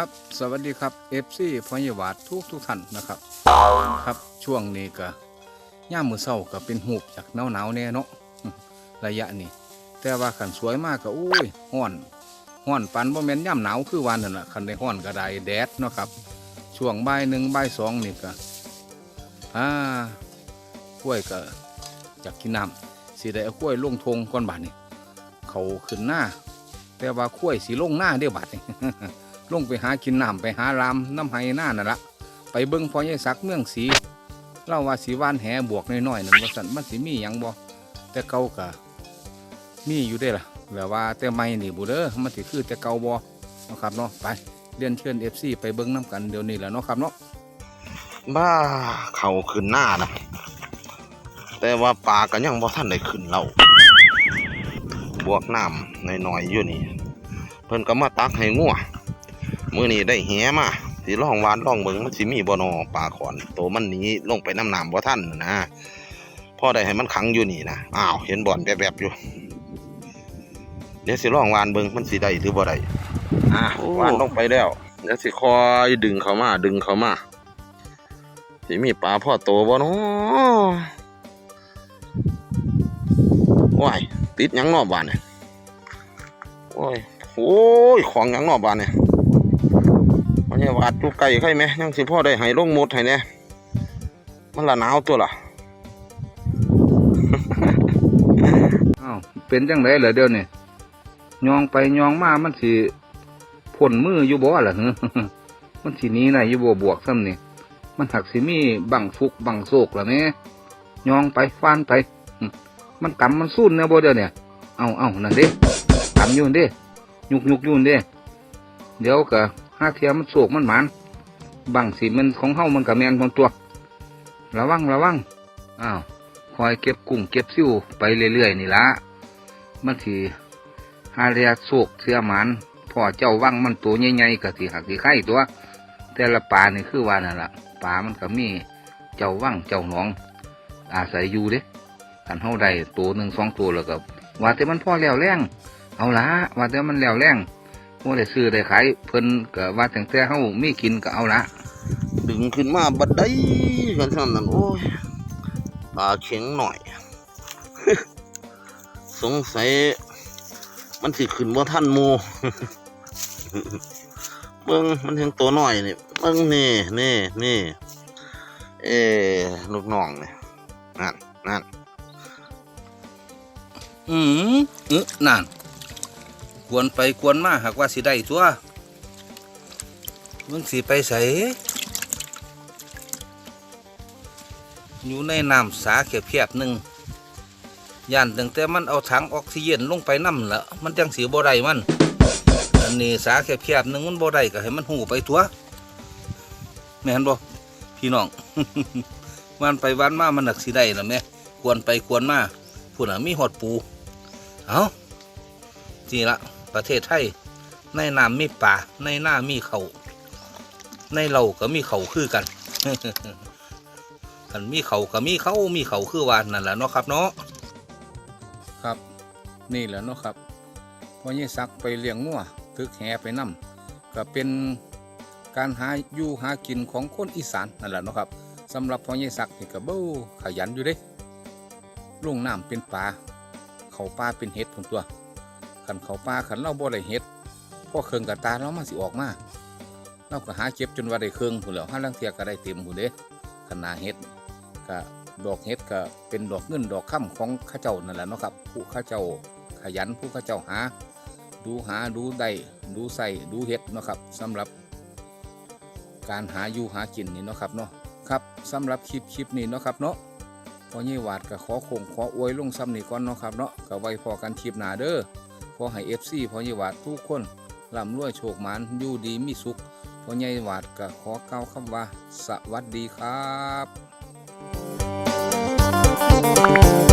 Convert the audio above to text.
ครับ สวัสดีครับ FC พอยวาดทุกทุกท่านนะครับ ครับช่วงนี้ก็ย่ามมือเศร้าก็เป็นหูบจากหนาวหนาวแน่เนาะระยะนี้ แต่ว่าขันสวยมากก็อุ้ยห้อนห้อนปันบ่แม่นย่ำหนาวคือวันนั่นแหละขันได้ห้อนก็ได้แดดเนาะครับ ช่วงบ่ายหนึ่งบ่ายสองนี่ก็อ่ากล้วยก็จากกินน้ำสิได้เอากล้วยลงทงก้อนบาทนี่เขาขึ้นหน้าแต่ว่ากล้วยสีลงหน้าเดียวบาทนี่ ลงไปหากินน้ำไปหารามน้ำไห้หน้านั่นละไปเบิ้งพอยายสักเมืองสีเล่าว่าสีวานแหบวกน้อยๆนั่นว่าสันมันสีมีหยังบ่แต่เก่ากะมีอยู่ได้ล่ะแบบว่าแต่ไม่นี่บุเด้อมันสิคือแต่เก่าบ่นะครับเนาะไปเรียนเชิญเอฟซีไปเบิ้งน้ำกันเดี๋ยวนี้แหละเนาะครับเนาะบ้าเขาขึ้นหน้านะแต่ว่าปลาก็ยังบ่ท่านได้ขึ้นเราบวกน้ำหน่อยๆอยู่นี่ เพิ่นก็มาตักให้งัว มื้อนี้ได้แหมาสิลองหวานลองเบิ่งมันสิมีบ่นอปลาขอนโตมันหนีลงไปน้ำน้ำบ่ท่านน่ะนะพอได้ให้มันขังอยู่นี่นะอ้าวเห็นบ่อนแวบๆอยู่เดี๋ยวสิลองหวานเบิ่งมันสิได้หรือบ่ได้อะหวานลงไปแล้วเดี๋ยวสิคอยดึงเข้ามา ดึงเข้ามาสิมีปลาพ่อโตบ่เนาะว้ายติดหยังนอกบ้านเนี่ยโอ้ยโอ้ยของหยังนอกบ้านเนี่ยมั นเนี่ยวาดจุกไก่ไข่ไหมยังสิพ่อได้ให้ลงหมดให้เนี่ยมันละหนาวตัวล่ะอ้าวเป็นจังไดเหรอเดี๋ยวนี้ยองไปยองมามันสิพ่นมืออยู่บ่ล่ะฮึมันสินี้นะอยู่บ่บวกซ้ำนี่มันหักสิมีบังฟุกบังโศกล้วเนี่ยยองไปฟานไป มันกำมันสู้เนี่ยบ่เดี๋ยวเนี่ยเอาเอานั่นเด้กำยู่นเด้ยุกยุกยู่นเด้เดี๋ยวก็ ห้าเทียมมันโศกมันหมานบังสิมันของเฮามันกับแมนของตัว ระวังระวังอ้าวคอยเก็บกุ้งเก็บซิวไปเรื่อยๆนี่ละมันสิหาเรียโศกเสือหมานพ่อเจ้าวังมันตัวใหญ่ๆก็สิหักสิไข่ตัว แต่ละป่านี่คือว่านั่นละป่ามันก็มีเจ้าว่างเจ้าหนอง อาศัยอยู่เด้ขันเฮาได้ตัวหนึ่งสองตัวแล้วก็ว่าแต่มันพ่อแล้วแรงเอาละว่าแต่มันแล้วแรง ว่าได้ซื้อได้ขายเพิ่นก็ว่าตั้งแต่เฮามีกินก็เอาละดึงขึ้นมาบัดได้กันเท่านั้นโอ้ยปลาเข็งหน่อย สงสัยมันสิขึ้นว่าท่านหมูเบิ่งมันถึงตัวหน่อยนี่เบิ่งนี่นี่นี่เอลูกน้องเนี่ยนั่นนั่นอืมเออนั่น กวนไปกวนมาหากว่าสิได้ตัวมึงสิไปใส่อยู่ในน้ำสาเขียบๆหนึ่งย่านตั้งแต่มันเอาถังออกซิเจนลงไปน้ำละมันจังสีบ่ได้มันอันนี้สาเขียบๆหนึ่งมันบ่ได้ก็ให้มันหูไปตัวแม่นบ่พี่น้องวันไปวันมามันหนักสิได้ละแม่ควรไปควรมาผู้น่ะมีหอดปู เอาจีละ ประเทศไทยในน้ำมีป่าในหน้ามีเขาในเราก็มีเขาคือกันกันมีเขาก็มีเขามีเขาคือวานนั่นแหละเนาะครับเนาะครับ นี่แหละเนาะครับพอยี่สักไปเลี้ยงงัวถึกแหไปนํก็เป็นการหาอยู่หากินของคนอีสานนั่นแหละเนาะครับสำหรับพอยี่สักนี่ก็เบ้าขยันอยู่เด้ลุงน้ำเป็นป่าเขาป่าเป็นเห็ดผลตัว ขันเขาป่าขันเราบ่ได้เห็ดพ่อเครื่องกับตาเรามาสิออกมาเราก็หาเก็บจนว่าได้เครื่องผุนแล้วห้าลังเทียก็ได้เต็มผุนเด้ขนาเห็ดก็ดอกเห็ดก็เป็นดอกเงินดอกค่ำของข้าเจ้านั่นแหละเนาะครับ ผู้ข้าเจ้าขยันผู้ข้าเจ้าหา ดูหาดูได้ดูใส่ดูเห็ดเนาะครับสำหรับการหาอยู่หากินนี่เนาะครับเนาะครับสำหรับคลิปคลิปนี้เนาะครับเนาะพอยี่หวาดก็ขอคงขออวยลงซ้ำนี่ก่อนเนาะครับเนาะก็ไว้พอกันคลิปหน้าเด้อ ขอให้เอฟซีพอยี่หวาดทุกคนร่ำรวยโชคหมานอยู่ดีมีสุขพอยี่หวาดก็ขอเก้าคำว่า สวัสดีครับ